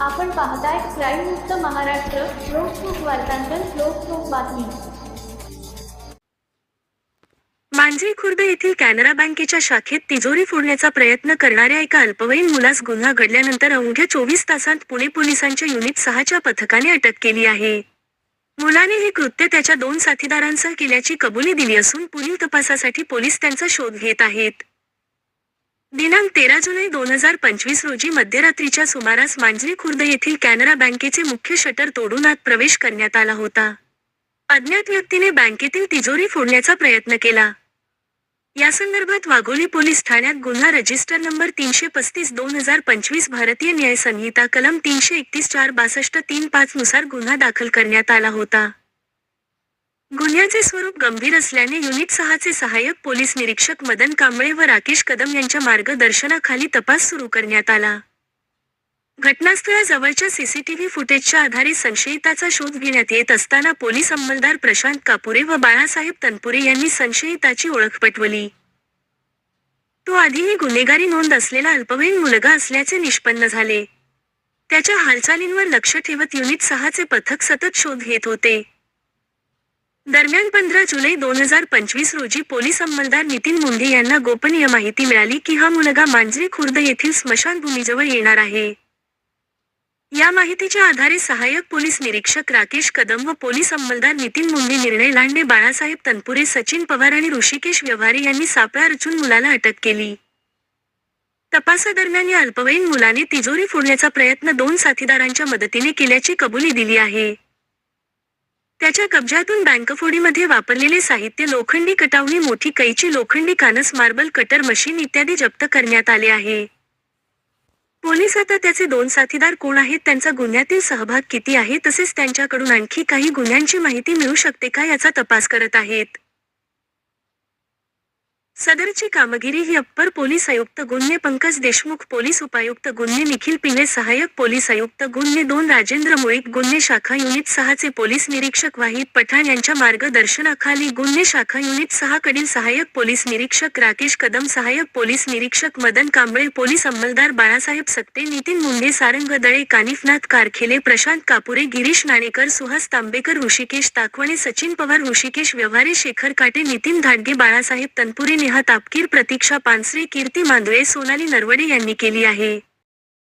आपण पाहताय क्राईम मुक्त महाराष्ट्र लोकसुख वार्तांकन लोकसुख बातमी. मांजरी खुर्द येथील कॅनरा बँकेच्या शाखेत तिजोरी फोडण्याचा प्रयत्न करणाऱ्या एका अल्पवयीन मुलास गुन्हा घडल्यानंतर अवघ्या चोवीस तासांत पुणे पोलिसांच्या युनिट सहाच्या पथकाने अटक केली आहे. मुलाने हे कृत्य त्याच्या दोन साथीदारांसह केल्याची कबुली दिली असून पुढील तपासासाठी पोलीस त्यांचा शोध घेत आहेत. दिनांक तेरा जुलै दोन हजार पंचवीस रोजी मध्यरात्रीच्या सुमारास मांजरी खुर्द येथील कॅनरा बँकेचे मुख्य शटर तोडून आत प्रवेश करण्यात आला होता. अज्ञात व्यक्तीने बँकेतील तिजोरी फोडण्याचा प्रयत्न केला. या संदर्भात वाघोली पोलीस ठाण्यात गुन्हा रजिस्टर नंबर तीनशे पस्तीस दोन हजार पंचवीस भारतीय न्याय संहिता कलम तीनशे एकतीस चार बासष्ट तीन पाच नुसार गुन्हा दाखल करण्यात आला होता. गुन्ह्याचे स्वरूप गंभीर असल्याने युनिट सहाचे सहाय्यक पोलीस निरीक्षक मदन कांबळे व राकेश कदम यांच्या मार्गदर्शनाखाली तपास सुरू करण्यात आला. घटनास्थळाजवळच्या सीसीटीव्ही फुटेजच्या आधारे संशयिताचा शोध घेण्यात येत असताना पोलीस अंमलदार प्रशांत कापुरे व बाळासाहेब तनपुरे यांनी संशयिताची ओळख पटवली. तो आधीही गुन्हेगारी नोंद असलेला अल्पवयीन मुलगा असल्याचे निष्पन्न झाले. त्याच्या हालचालींवर लक्ष ठेवत युनिट सहाचे पथक सतत शोध घेत होते. दरम्यान पंधरा जुलै दोन हजार पंचवीस रोजी पोलीस अंमलदार नितीन मुंढे यांना गोपनीय माहिती मिळाली की हा मुलगा मांजरी खुर्द येथील स्मशानभूमीजवळ येणार आहे. या माहितीच्या आधारे सहाय्यक पोलीस निरीक्षक राकेश कदम व पोलीस अंमलदार नितीन मुंडे निर्णय लांडे बाळासाहेब तनपुरे सचिन पवार आणि ऋषिकेश व्यवहारे यांनी सापळा रचून मुलाला अटक केली. तपासादरम्यान या अल्पवयीन मुलाने तिजोरी फोडण्याचा प्रयत्न दोन साथीदारांच्या मदतीने केल्याची कबुली दिली आहे. त्याच्या कब्जातून बँकफोडीमध्ये वापरलेले साहित्य लोखंडी कटावणी मोठी कैची लोखंडी कानस मार्बल कटर मशीन इत्यादी जप्त करण्यात आले आहे. पोलीस आता त्याचे दोन साथीदार कोण आहेत त्यांचा गुन्ह्यातील सहभाग किती आहे तसेच त्यांच्याकडून आणखी काही गुन्ह्यांची माहिती मिळू शकते का याचा तपास करत आहेत. सदरची कामगिरी ही अप्पर पोलीस आयुक्त गुन्हे पंकज देशमुख पोलीस उपायुक्त गुन्हे निखिल पिंगळे सहाय्यक पोलीस आयुक्त गुन्हे दोन राजेंद्र मुळीक गुन्हे शाखा युनिट सहाचे पोलीस निरीक्षक वाहिद पठाण यांच्या मार्गदर्शनाखाली गुन्हे शाखा युनिट सहा कडील सहाय्यक पोलीस निरीक्षक राकेश कदम सहाय्यक पोलीस निरीक्षक मदन कांबळे पोलीस अंमलदार बाळासाहेब सक्ते नितीन मुंडे सारंग दळे कानिफनाथ कारखेले प्रशांत कापुरे गिरीश नाणेकर सुहास तांबेकर ऋषिकेश ताकवणे सचिन पवार ऋषिकेश व्यवहारे शेखर काटे नितीन धाडगे बाळासाहेब तनपुरे नेहा तापकीर प्रतीक्षा पानसरे कीर्ती मांदळे सोनाली नरवडे यांनी केली आहे.